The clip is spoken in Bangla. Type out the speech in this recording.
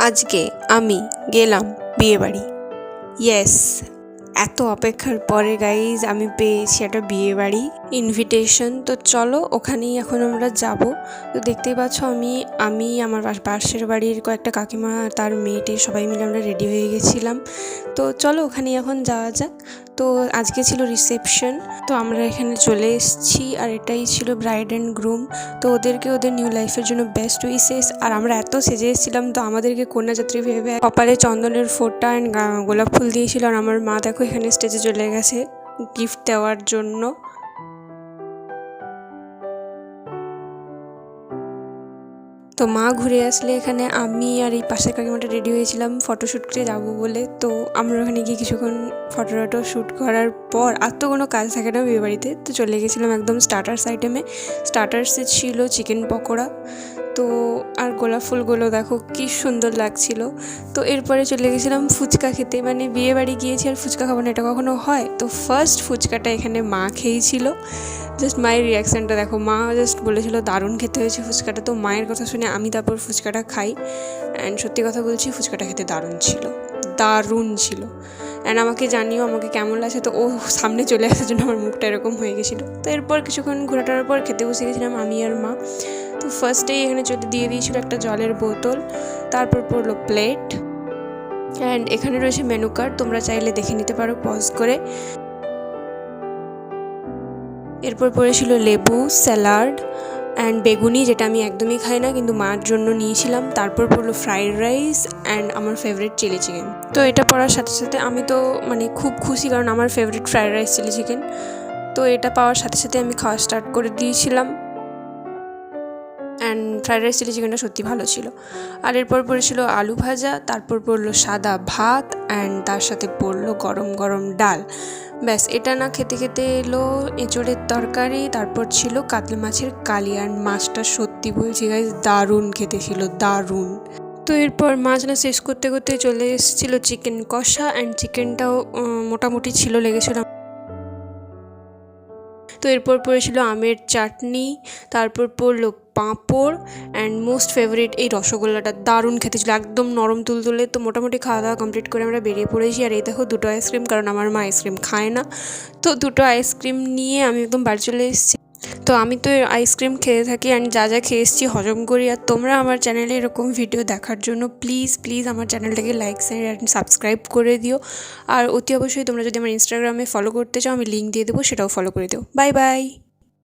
আজকে আমি গেলাম বিয়েবাড়ি। ইয়েস এত অপেক্ষার পরে গাইজ আমি পেয়েছি একটা বিয়েবাড়ি ইনভিটেশন তো চলো, ওখানেই এখন আমরা যাব। তো দেখতেই পাচ্ছ আমি আমি, আমার পাশের বাড়ির কয়েকটা কাকিমা তার মেয়েটে সবাই মিলে আমরা রেডি হয়ে গেছিলাম। তো চলো, ওখানেই এখন যাওয়া যাক। তো আজকে ছিল রিসেপশন তো আমরা এখানে চলে এসেছি, আর এটাই ছিল ব্রাইড অ্যান্ড গ্রুম তো ওদেরকে ওদের নিউ লাইফের জন্য বেস্ট উইসেস আর আমরা এত সেজে এসেছিলাম, তো আমাদেরকে কন্যাযাত্রী ভেবে কপালে চন্দনের ফোটা অ্যান্ড গোলাপ ফুল দিয়েছিল। আর আমার মা, দেখো এখানে স্টেজে চলে গেছে গিফট দেওয়ার জন্য। তো মা ঘুরে আসলে এখানে আমি আর এই পাশের কাকিমাটা রেডি হয়েছিলাম ফটোশ্যুট করে যাব বলে। তো আমরা ওখানে গিয়ে কিছুক্ষণ ফটো টটো শ্যুট করার পর, আর তো কোনো কাজ থাকে না বিয়ে বাড়িতে। তো চলে গেছিলাম একদম স্টার্টার্স আইটেমে স্টার্টার্সে ছিল চিকেন পকোড়া। তো আর গোলাপ ফুলগুলো দেখো কি সুন্দর লাগছিল। তো এরপরে চলে গেছিলাম ফুচকা খেতে। মানে বিয়ে বাড়ি গিয়েছি আর ফুচকা খাব না, এটা কখনো হয়? তো ফার্স্ট ফুচকাটা এখানে মা খেয়েছিল। জাস্ট মায়ের রিয়াকশানটা দেখো, মা জাস্ট বলেছিল, দারুণ খেতে হয়েছে ফুচকাটা। তো মায়ের কথা শুনে আমি তারপর ফুচকাটা খাই। অ্যান্ড সত্যি কথা বলছি, ফুচকাটা খেতে দারুণ ছিল। দারুণ ছিল। অ্যান্ড আমাকে জানিও, আমাকে কেমন লাগছে? তো ও সামনে চলে আসার জন্য আমার মুখটা এরকম হয়ে গেছিল। তো এরপর কিছুক্ষণ ঘোরাটার পর খেতে বসে গেছিলাম আমি আর মা। ফার্স্টেই এখানে যদি দিয়ে দিয়েছিল একটা জলের বোতল, তারপর পড়ল প্লেট অ্যান্ড এখানে রয়েছে মেনু কার্ড তোমরা চাইলে দেখে নিতে পারো পজ করে. এরপর পড়েছিল লেবু স্যালাড অ্যান্ড বেগুনি, যেটা আমি একদমই খাই না, কিন্তু মার জন্য নিয়েছিলাম। তারপর পড়ল ফ্রাইড রাইস অ্যান্ড আমার ফেভারিট চিলি চিকেন তো এটা পড়ার সাথে সাথে আমি তো মানে খুব খুশি, কারণ আমার favourite fried rice chilli chicken তো এটা পাওয়ার সাথে সাথে আমি খাওয়া স্টার্ট করে দিয়েছিলাম। ফ্রাইড রাইস চিলি চিকেনটা সত্যি ভালো ছিল। আর এরপর পড়েছিল আলু ভাজা, তারপর পড়ল সাদা ভাত অ্যান্ড তার সাথে পড়ল গরম গরম ডাল। ব্যাস, এটা না খেতে খেতে এলো এঁচড়ের তরকারি, তারপর ছিল কাতলা মাছের কালি, আর মাছটা সত্যি বলছি গাইজ দারুণ খেতে ছিল, দারুণ। তো এরপর মাছ না শেষ করতে করতে চলে এসেছিল চিকেন কষা অ্যান্ড চিকেনটাও মোটামুটি ছিল, লেগেছিল তো এরপর পড়েছিল আমের চাটনি, তারপর পড়ল পাঁপড় অ্যান্ড মোস্ট ফেভারিট এই রসগোল্লাটা দারুণ খেতে ছিল, একদম নরম তুলতুলে। তো মোটামুটি খাওয়া দাওয়া কমপ্লিট করে আমরা বেরিয়ে পড়েছি। আর এই দেখো দুটো আইসক্রিম কারণ আমার মা আইসক্রিম খায় না। তো দুটো আইসক্রিম নিয়ে আমি একদম বাড়ি চলে এসেছি। তো আমি তো আইসক্রিম খেয়ে থাকি অ্যান্ড যা যা খেয়ে এসেছি হজম করি। আর তোমরা আমার চ্যানেলে এরকম ভিডিও দেখার জন্য প্লিজ প্লিজ আমার চ্যানেলটাকে লাইক শেয়ার অ্যান্ড সাবস্ক্রাইব করে দিও। আর অতি অবশ্যই তোমরা যদি আমার ইনস্টাগ্রামে ফলো করতে চাও, আমি লিঙ্ক দিয়ে দেবো, সেটাও ফলো করে দিও। Bye bye